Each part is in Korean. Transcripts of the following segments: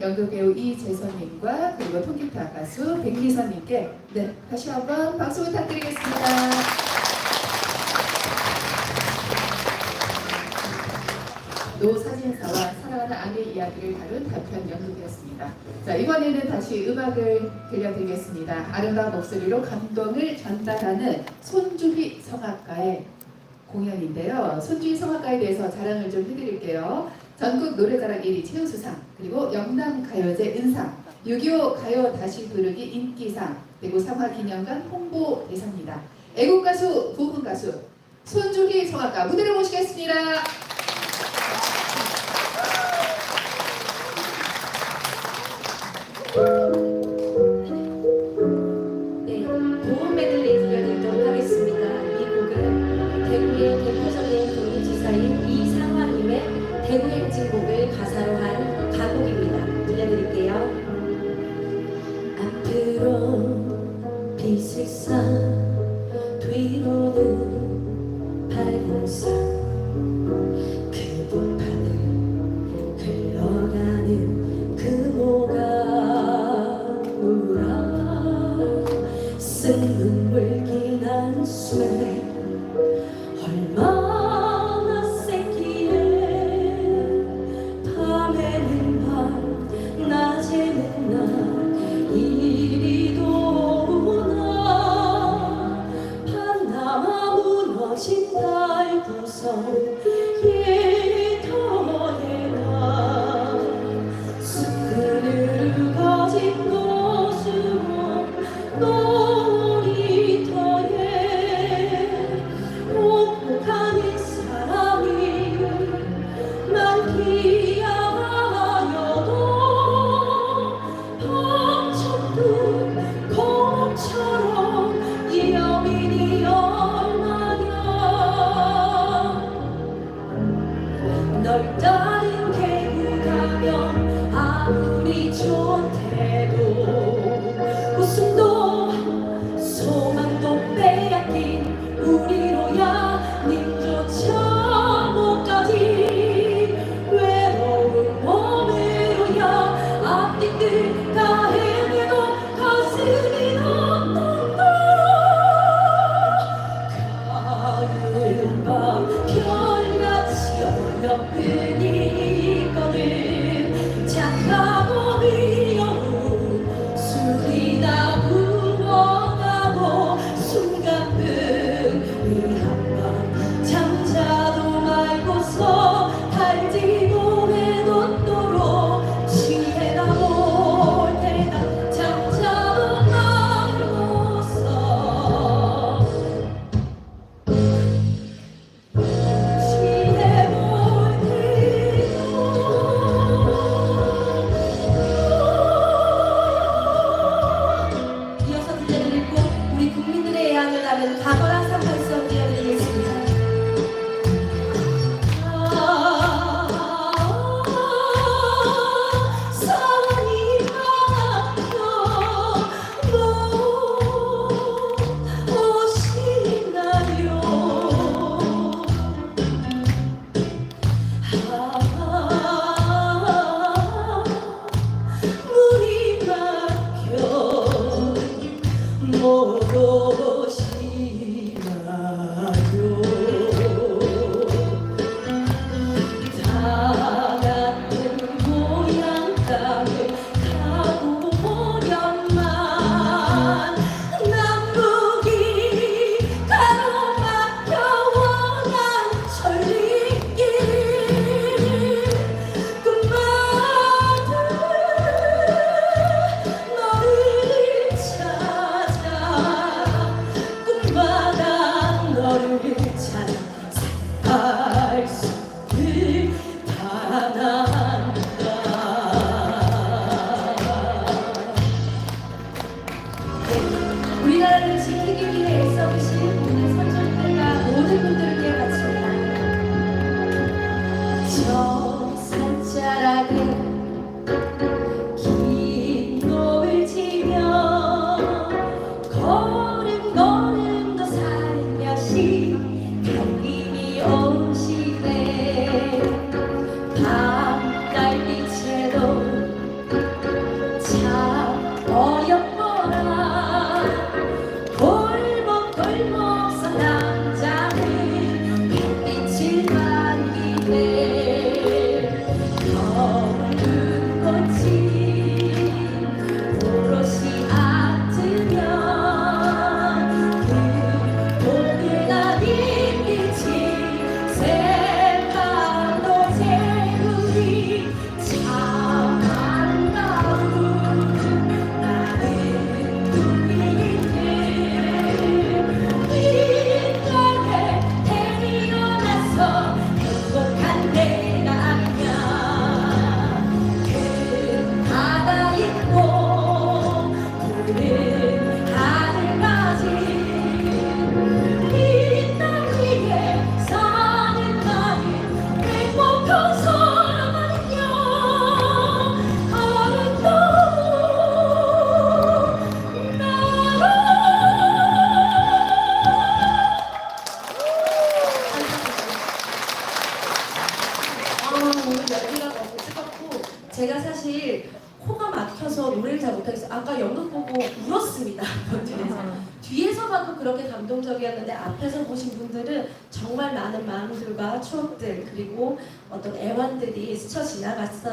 연극 배우 이재선님과 그리고 통기타 가수 백미선님께 네 다시 한번 박수 부탁드리겠습니다. 노 사진사와 사랑하는 아내 이야기를 다룬 단편 연극이었습니다. 자 이번에는 다시 음악을 들려드리겠습니다. 아름다운 목소리로 감동을 전달하는 손주희 성악가의 공연인데요. 손주희 성악가에 대해서 자랑을 좀 해드릴게요. 전국 노래자랑 1위 최우수상, 그리고 영남 가요제 은상, 6.25 가요 다시 부르기 인기상, 그리고 상화기념관 홍보 대상입니다. 애국 가수, 부분 가수 손주희 성악가 무대를 모시겠습니다.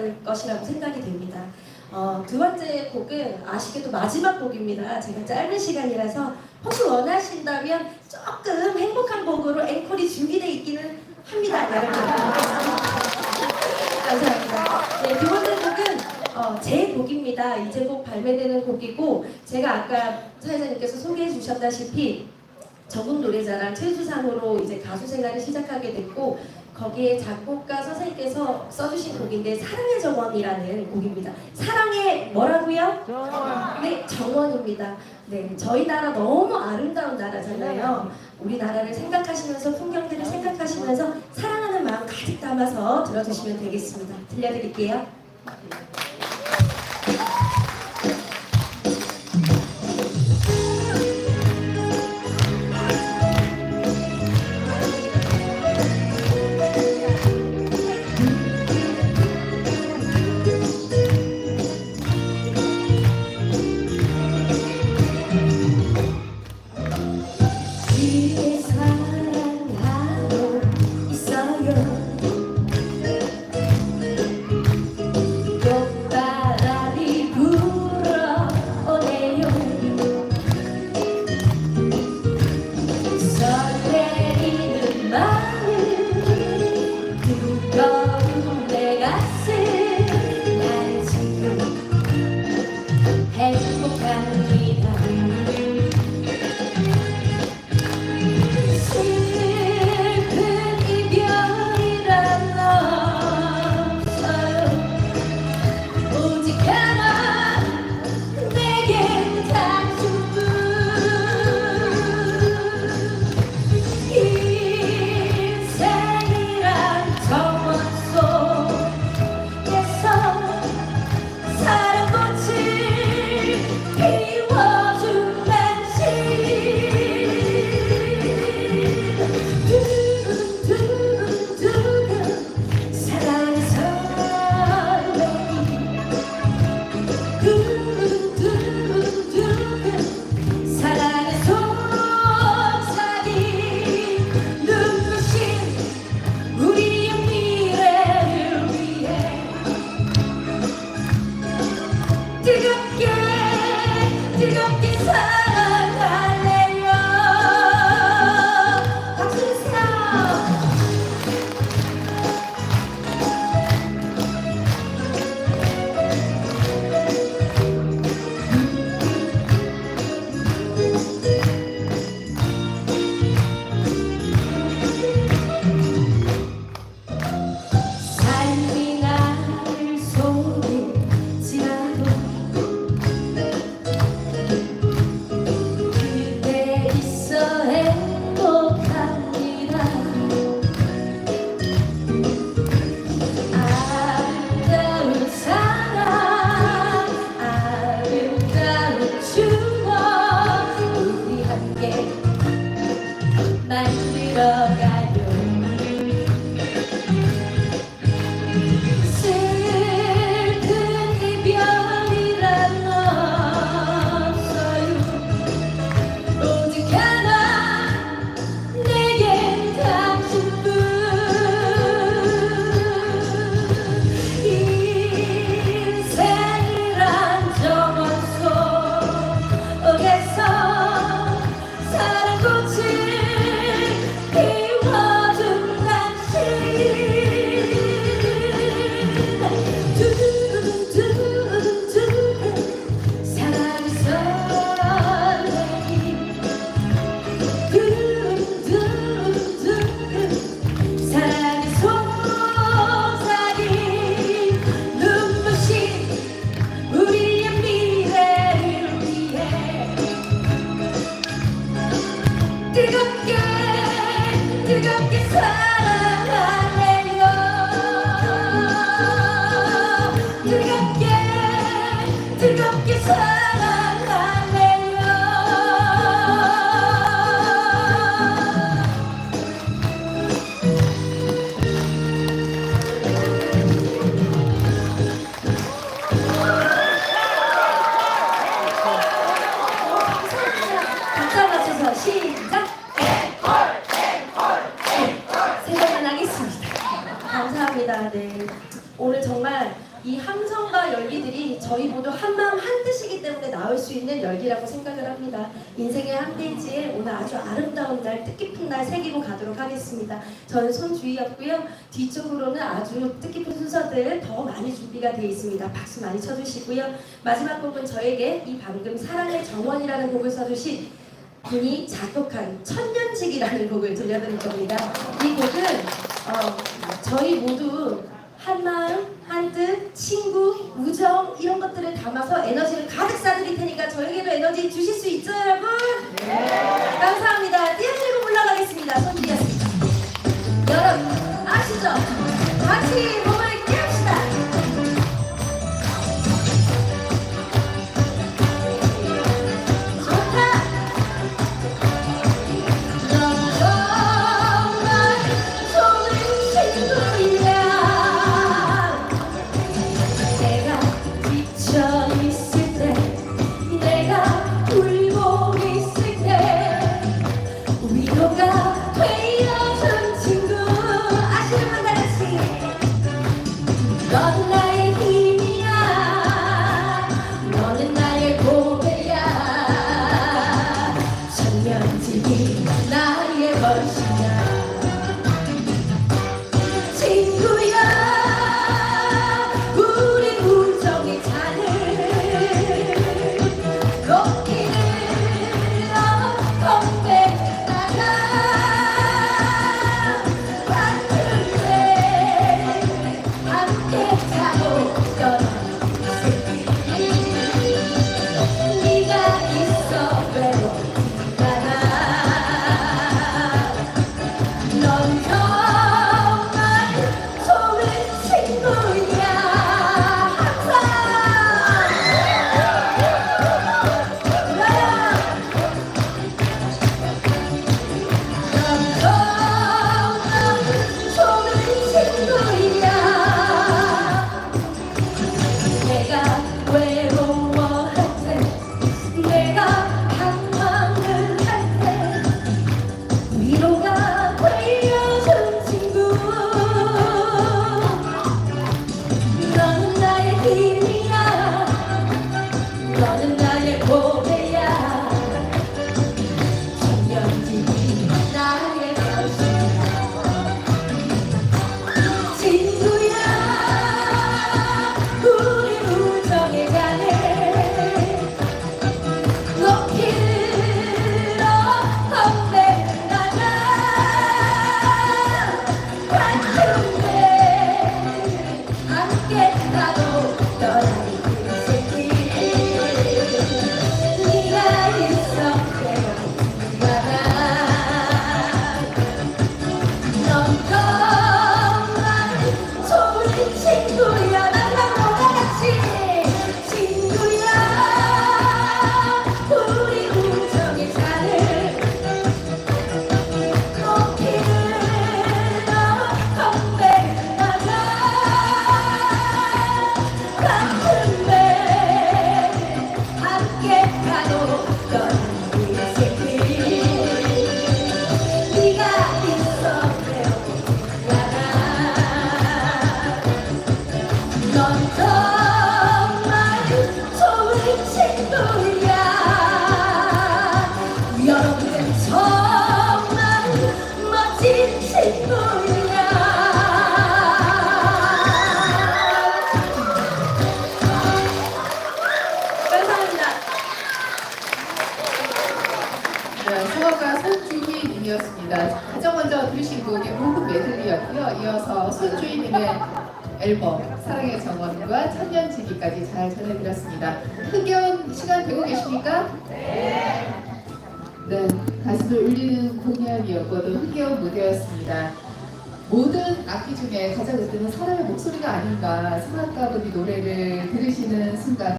지나갔을 것이라고 생각이 됩니다. 어, 두 번째 곡은 아쉽게도 마지막 곡입니다. 제가 짧은 시간이라서 혹시 원하신다면 조금 행복한 곡으로 앵콜이 준비되어 있기는 합니다, 여러분. 감사합니다. 네, 두 번째 곡은 어, 제 곡입니다. 이제 곧 발매되는 곡이고 제가 아까 사회자님께서 소개해 주셨다시피 전국 노래자랑 최수상으로 이제 가수 생활을 시작하게 됐고 거기에 작곡가 선생님께서 써주신 곡인데 사랑의 정원이라는 곡입니다. 사랑의 뭐라고요? 네, 정원입니다. 네, 저희 나라 너무 아름다운 나라잖아요. 우리나라를 생각하시면서 풍경들을 생각하시면서 사랑하는 마음 가득 담아서 들어주시면 되겠습니다. 들려드릴게요. 뜨겁게 뜨겁게 사 뜨겁게 사 저희 모두 한 마음 한 뜻이기 때문에 나올 수 있는 열기라고 생각을 합니다. 인생의 한 페이지에 오늘 아주 아름다운 날, 뜻깊은 날 새기고 가도록 하겠습니다. 저는 손주희였고요. 뒤쪽으로는 아주 뜻깊은 순서들 더 많이 준비가 되어 있습니다. 박수 많이 쳐주시고요. 마지막 곡은 저에게 이 방금 사랑의 정원이라는 곡을 써주신 분이 작곡한 천년직이라는 곡을 들려드릴 겁니다. 이 곡은 어, 저희 모두 한 마음, 한 뜻, 친구, 우정 이런 것들을 담아서 에너지를 가득 쏴드릴 테니까 저에게도 에너지 주실 수 있죠 여러분? 네. 감사합니다. 띄어들고 물러가겠습니다. 손주였습니다. 여러분 아시죠? 같이 몸을 손주희 님이었습니다. 가장 먼저 들으신 곡이 고급 메들리였고요. 이어서 손주희 님의 앨범 사랑의 정원과 천년지기까지 잘 전해드렸습니다. 흥겨운 시간 되고 계십니까? 네. 네, 가슴을 울리는 공연이었고도 흥겨운 무대였습니다. 모든 악기 중에 가장 으뜸은 사람의 목소리가 아닌가 생각가분이 노래를 들으시는 순간